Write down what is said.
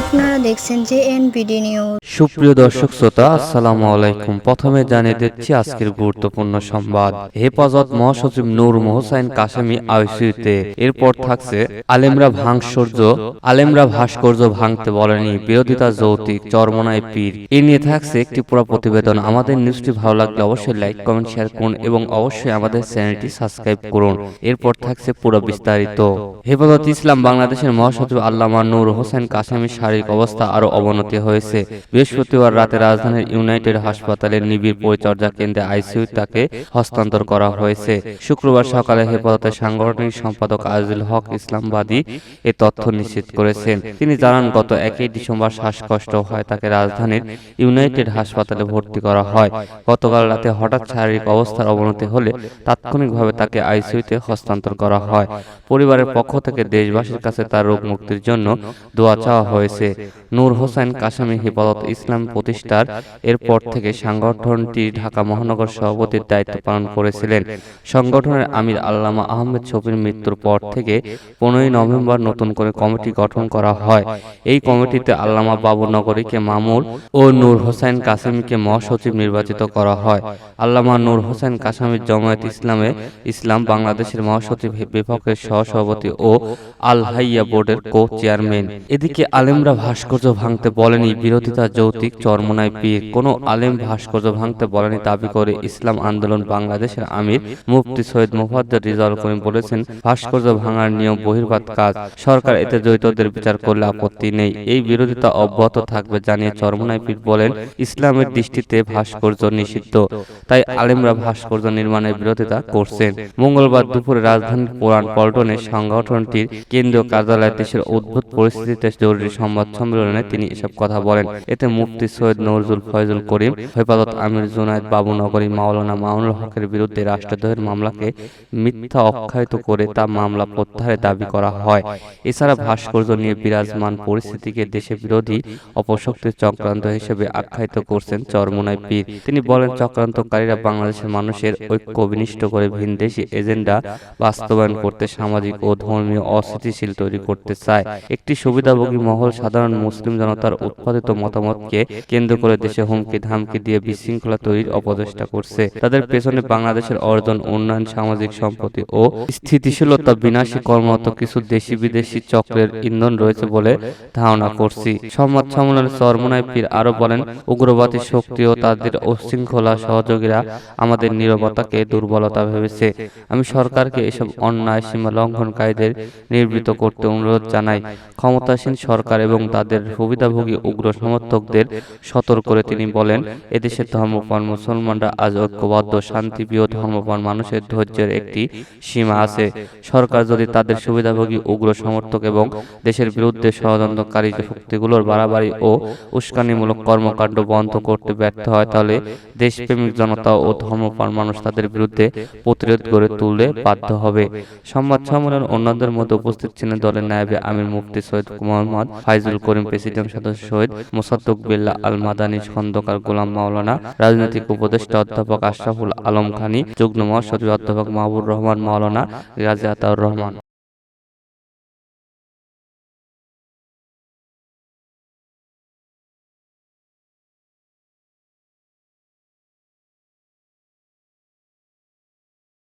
আপনারা দেখছেন যে এনবিডি নিউজ সুপ্রিয় দর্শক শ্রোতা, আসসালামু আলাইকুম। প্রথমে জানিয়ে দিচ্ছি আজকের গুরুত্বপূর্ণ সংবাদ। হেফাজত মহাসচিব নূর মোহসাইন কাশেমি আইসিউতে এরপর থাকছে, আলেমরা ভাঙসর্য আলেমরা ভাস্কর্য ভাঙতে বলেনি, বিরোধিতা যৌতিক চরমনায় পীর। এ নিয়ে থাকছে একটি পুরো প্রতিবেদন। আমাদের নিউজটি ভালো লাগলে অবশ্যই লাইক, কমেন্ট, শেয়ার করুন এবং অবশ্যই আমাদের চ্যানেলটি সাবস্ক্রাইব করুন। এরপর থাকছে পুরো বিস্তারিত। হেফাজত ইসলাম বাংলাদেশের মহাসচিব আল্লামা নূর হোসেন কাশেমির শারীরিক অবস্থা আরও অবনতি হয়েছে। বৃহস্পতিবার রাতে রাজধানীর ইউনাইটেড হাসপাতালের নিবিড় পরিচর্যা কেন্দ্রে আইসিইউ তাকে হস্তান্তর করা হয়েছে। শুক্রবার সকালে হেফাজতের সাংগঠনিক সম্পাদক আজিজুল হক ইসলামবাদী এ তথ্য নিশ্চিত করেছেন। তিনি জানান গত একই ডিসেম্বর শ্বাসকষ্ট হয় তাকে রাজধানীর ইউনাইটেড হাসপাতালে ভর্তি করা হয়। গতকাল রাতে হঠাৎ শারীরিক অবস্থার অবনতি হলে তাৎক্ষণিকভাবে তাকে আইসিইউতে হস্তান্তর করা হয়। পরিবারের পক্ষ থেকে দেশবাসীর কাছে তার রোগ মুক্তির জন্য দোয়া চাওয়া হয়েছে নূর হোসেন কাসামি হেফাজত ইসলাম প্রতিষ্ঠার এরপর থেকে সংগঠনটি ঢাকা মহানগর সভাপতির দায়িত্ব পালন করেছিলেন। সংগঠনের আমির আল্লামা আহমেদ শফির মৃত্যুর পর থেকে পনেরোই নভেম্বর নতুন করে কমিটি গঠন করা হয়। এই কমিটিতে আল্লামা বাবু নগরীকে মামুর ও নূর হোসেন কাসেমিকে মহাসচিব নির্বাচিত করা হয়। আল্লামা নূর হোসেন কাসামির জমায়েত ইসলামে ইসলাম বাংলাদেশের মহাসচিব বিভাগের সহসভাপতি ও আল হাইয়া বোর্ডের কো চেয়ারম্যান এদিকে আলেমরা ভাস্কর্য ভাঙতে বলেনি, বিরোধিতা যৌতিক চরমনায় পীর। কোনো আলেম ভাস্কর্য ভাঙতে বলেনি, দাবি করে ইসলাম আন্দোলন বাংলাদেশের আমির মুফতি সৈয়দ মুফাদ্দর রিজাউল করিম বলেছেন, ভাস্কর্য ভাঙার নিয়ম বহির্গত কাজ। সরকার এতে জড়িতদের বিচার করলে আপত্তি নেই। এই বিরোধিতা অব্যাহত থাকবে জানিয়ে চরমনায় পীর বলেন, ইসলামের দৃষ্টিতে ভাস্কর্য নিষিদ্ধ। তাই আলেমরা ভাস্কর্য নির্মাণের বিরোধিতা করছেন। মঙ্গলবার দুপুরে রাজধানীর পুরান পল্টনে সংগঠনটির কেন্দ্রীয় কার্যালয়ে দেশের অদ্ভুত পরিস্থিতিতে জরুরি সংবাদ সম্মেলনে তিনি এসব কথা বলেন। এতে মুফতি সৈয়দ নজরুল ফয়জুল করিম, হেফাজত আমির জুনায়দ বাবুনগরী মাওলানা মামুনুল হকের বিরুদ্ধে রাষ্ট্রদ্রোহের মামলাকে মিথ্যা অখ্যায়িত করে তা মামলা প্রত্যাহারের দাবি করা হয়। এছাড়া ভাস্কর্য নিয়ে বিরাজমান পরিস্থিতিকে দেশে বিরোধী অপশক্তির চক্রান্ত হিসেবে আখ্যায়িত করছেন চরমোনাই পীর। তিনি বলেন, চক্রান্তকারীরা বাংলাদেশের মানুষের ঐক্য বিনিষ্ট করে ভিনদেশি এজেন্ডা বাস্তবায়ন করতে সামাজিক ও ধর্মীয় অস্থিতিশীল তৈরি করতে চায়। একটি সুবিধাভোগী মহল সাধারণ মুসলিম জনতার উৎপাদিত মতামতকে কেন্দ্র করে দেশে হুমকি, ধামকি দিয়ে বিশৃঙ্খলা তৈরির অপচেষ্টা করছে। তাদের পেছনে বাংলাদেশের অর্জন, উন্নয়ন, সামাজিক সম্পত্তি ও স্থিতিশীলতা বিনাশী কর্মরত কিছু দেশি বিদেশি চক্রের ইন্ধন রয়েছে বলে ধারণা করছি। সংবাদ সম্মেলনে চরমনায় পীর আরও বলেন, উগ্রবাদী শক্তি ও তাদের উশৃঙ্খলা সহযোগীরা আমাদের নিরবতাকে দুর্বলতা ভেবেছে। আমি সরকারকে এসব অন্যায় সীমা লঙ্ঘনকারীদের নির্বৃত করতে অনুরোধ জানাই। ক্ষমতাসীন সরকার এবং তাদের সুবিধাভোগী উগ্র সমর্থকদের সতর্ক করে তিনি বলেন, এদেশের ধর্মপ্রাণ মুসলমানরা আজ ঐক্যবদ্ধ, শান্তিপ্রিয় ধর্মপ্রাণ মানুষের ধৈর্যের একটি সীমা আছে। সরকার যদি তাদের সুবিধাভোগী উগ্র সমর্থক এবং দেশের বিরুদ্ধে ষড়যন্ত্রকারী শক্তিগুলোর বাড়াবাড়ি ও উস্কানিমূলক কর্মকাণ্ড বন্ধ করতে ব্যর্থ হয়, তাহলে দেশপ্রেমিক জনতা ও ধর্মপ্রাণ মানুষ তাদের বিরুদ্ধে প্রতিরোধ গড়ে তুলতে বাধ্য হবে। সংবাদ সম্মেলন অন্যদের মধ্যে উপস্থিত ছিলেন দলের নায়েবে আমির মুফতি সৈয়দ মোহাম্মদ ফাইজুল করিম প্রেসিডেন্ট সদস্য শহীদ মোসাদ্দুক বিল্লা আল মাদানী খন্দকার গোলাম মাওলানা, রাজনৈতিক উপদেষ্টা অধ্যাপক আশরাফুল আলম খানি, যুগ্ম মহাসচিব অধ্যাপক মাহবুর রহমান মাওলানা রাজা আতাউর রহমান।